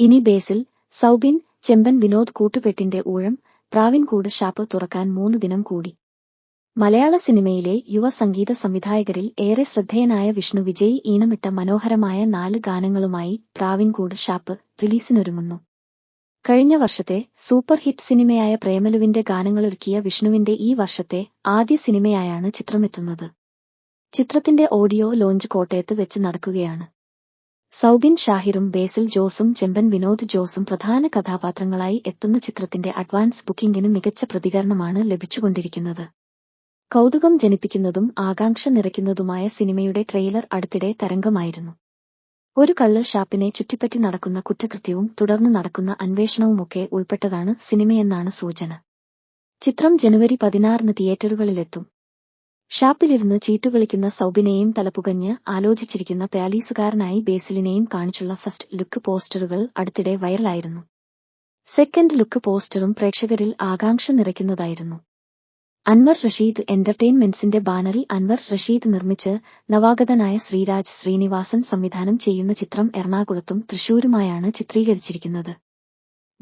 ഇനി ബേസിൽ സൗബിൻ ചെമ്പൻ വിനോദ് കൂട്ടുകെട്ടിന്റെ ഊഴം പ്രാവിൻകൂട് ഷാപ്പ് തുറക്കാൻ മൂന്ന് ദിനം കൂടി. മലയാള സിനിമയിലെ യുവ സംഗീത സംവിധായകരിൽ ഏറെ ശ്രദ്ധേയനായ വിഷ്ണു വിജയ് ഈണമിട്ട മനോഹരമായ നാല് ഗാനങ്ങളുമായി പ്രാവിൻകൂട് ഷാപ്പ് റിലീസിനൊരുങ്ങുന്നു. കഴിഞ്ഞ വർഷത്തെ സൂപ്പർ ഹിറ്റ് സിനിമയായ പ്രേമലുവിന്റെ ഗാനങ്ങളൊരുക്കിയ വിഷ്ണുവിന്റെ ഈ വർഷത്തെ ആദ്യ സിനിമയായാണ് ചിത്രമെത്തുന്നത്. ചിത്രത്തിന്റെ ഓഡിയോ ലോഞ്ച് കോട്ടയത്ത് വെച്ച് നടക്കുകയാണ്. സൗബിൻ ഷാഹിറും ബേസിൽ ജോസും ചെമ്പൻ വിനോദ് ജോസും പ്രധാന കഥാപാത്രങ്ങളായി എത്തുന്ന ചിത്രത്തിന്റെ അഡ്വാൻസ് ബുക്കിംഗിന് മികച്ച പ്രതികരണമാണ് ലഭിച്ചുകൊണ്ടിരിക്കുന്നത്. കൗതുകം ജനിപ്പിക്കുന്നതും ആകാംക്ഷ നിറയ്ക്കുന്നതുമായ സിനിമയുടെ ട്രെയിലർ അടുത്തിടെ തരംഗമായിരുന്നു. ഒരു കള്ള് ഷാപ്പിനെ ചുറ്റിപ്പറ്റി നടക്കുന്ന കുറ്റകൃത്യവും തുടർന്ന് നടക്കുന്ന അന്വേഷണവുമൊക്കെ ഉൾപ്പെട്ടതാണ് സിനിമയെന്നാണ് സൂചന. ചിത്രം ജനുവരി പതിനാറിന് തിയേറ്ററുകളിലെത്തും. ഷാപ്പിലിരുന്ന് ചീട്ടുകളിക്കുന്ന സൗബിനെയും തലപുകഞ്ഞ് ആലോചിച്ചിരിക്കുന്ന പാലീസുകാരനായി ബേസിലിനെയും കാണിച്ചുള്ള ഫസ്റ്റ് ലുക്ക് പോസ്റ്ററുകൾ അടുത്തിടെ വൈറലായിരുന്നു. സെക്കൻഡ് ലുക്ക് പോസ്റ്ററും പ്രേക്ഷകരിൽ ആകാംക്ഷ നിറയ്ക്കുന്നതായിരുന്നു. അൻവർ റഷീദ് എന്റർടൈൻമെന്റ്സിന്റെ ബാനറിൽ അൻവർ റഷീദ് നിർമ്മിച്ച് നവാഗതനായ ശ്രീരാജ് ശ്രീനിവാസൻ സംവിധാനം ചെയ്യുന്ന ചിത്രം എറണാകുളത്തും തൃശൂരുമായാണ് ചിത്രീകരിച്ചിരിക്കുന്നത്.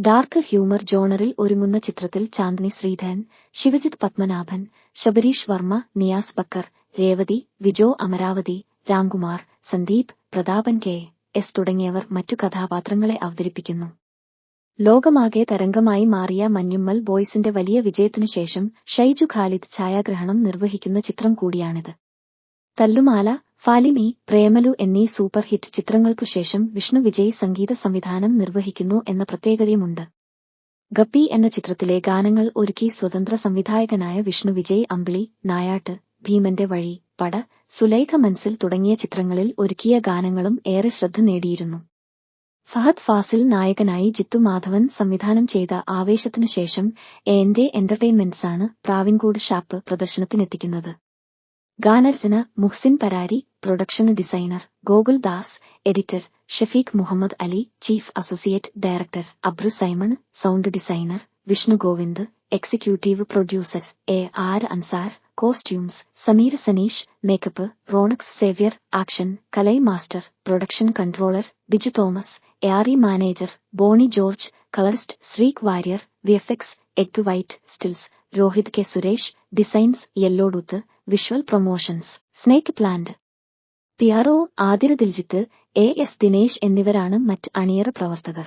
ഡാർക്ക് ഹ്യൂമർ ജോണറിൽ ഒരുങ്ങുന്ന ചിത്രത്തിൽ ചാന്ദിനി ശ്രീധരൻ ശിവജിത് പത്മനാഭൻ ശബരീഷ് വർമ്മ നിയാസ് ബക്കർ രേവതി വിജോ അമരാവതി രാംകുമാർ സന്ദീപ് പ്രതാപൻ കെ എസ് തുടങ്ങിയവർ മറ്റു കഥാപാത്രങ്ങളെ അവതരിപ്പിക്കുന്നു. ലോകമാകെ തരംഗമായി മാറിയ മഞ്ഞുമ്മൽ ബോയ്സിന്റെ വലിയ വിജയത്തിനു ശേഷം ഷൈജു ഖാലിദ് ഛായാഗ്രഹണം നിർവഹിക്കുന്ന ചിത്രം കൂടിയാണിത്. തല്ലുമാല ഫാലിമി പ്രേമലു എന്നീ സൂപ്പർ ഹിറ്റ് ചിത്രങ്ങൾക്കു ശേഷം വിഷ്ണു വിജയ് സംഗീത സംവിധാനം നിർവഹിക്കുന്നു എന്ന പ്രത്യേകതയുമുണ്ട്. ഗപ്പി എന്ന ചിത്രത്തിലെ ഗാനങ്ങൾ ഒരുക്കി സ്വതന്ത്ര സംവിധായകനായ വിഷ്ണു വിജയ് അമ്പിളി നായാട്ട് ഭീമന്റെ വഴി പട സുലൈഖ മൻസിൽ തുടങ്ങിയ ചിത്രങ്ങളിൽ ഒരുക്കിയ ഗാനങ്ങളും ഏറെ ശ്രദ്ധ നേടിയിരുന്നു. ഫഹദ് ഫാസിൽ നായകനായി ജിത്തു മാധവൻ സംവിധാനം ചെയ്ത ആവേശത്തിനു ശേഷം എന്റെ എന്റർടൈൻമെന്റ്സാണ് പ്രാവിൻകൂട് ഷാപ്പ് പ്രദർശനത്തിനെത്തിക്കുന്നത്. ഗാനരചന Muhsin Parari production designer Gokul Das editor Shafeeq Muhammad Ali chief associate director Abru Simon sound designer Vishnu Govind executive producer A R Ansar costumes Sameer Saneesh makeup Ronex Xavier action Kalai master production controller Biju Thomas area manager Bony George colourist Sreek Warrier VFX Egg White stills Rohith K Suresh designs Yellowtooth visual promotions Snake Plant. PRO Athira Diljith A S Dinesh എന്നിവരാണ് മറ്റ് അണിയറ പ്രവർത്തകർ.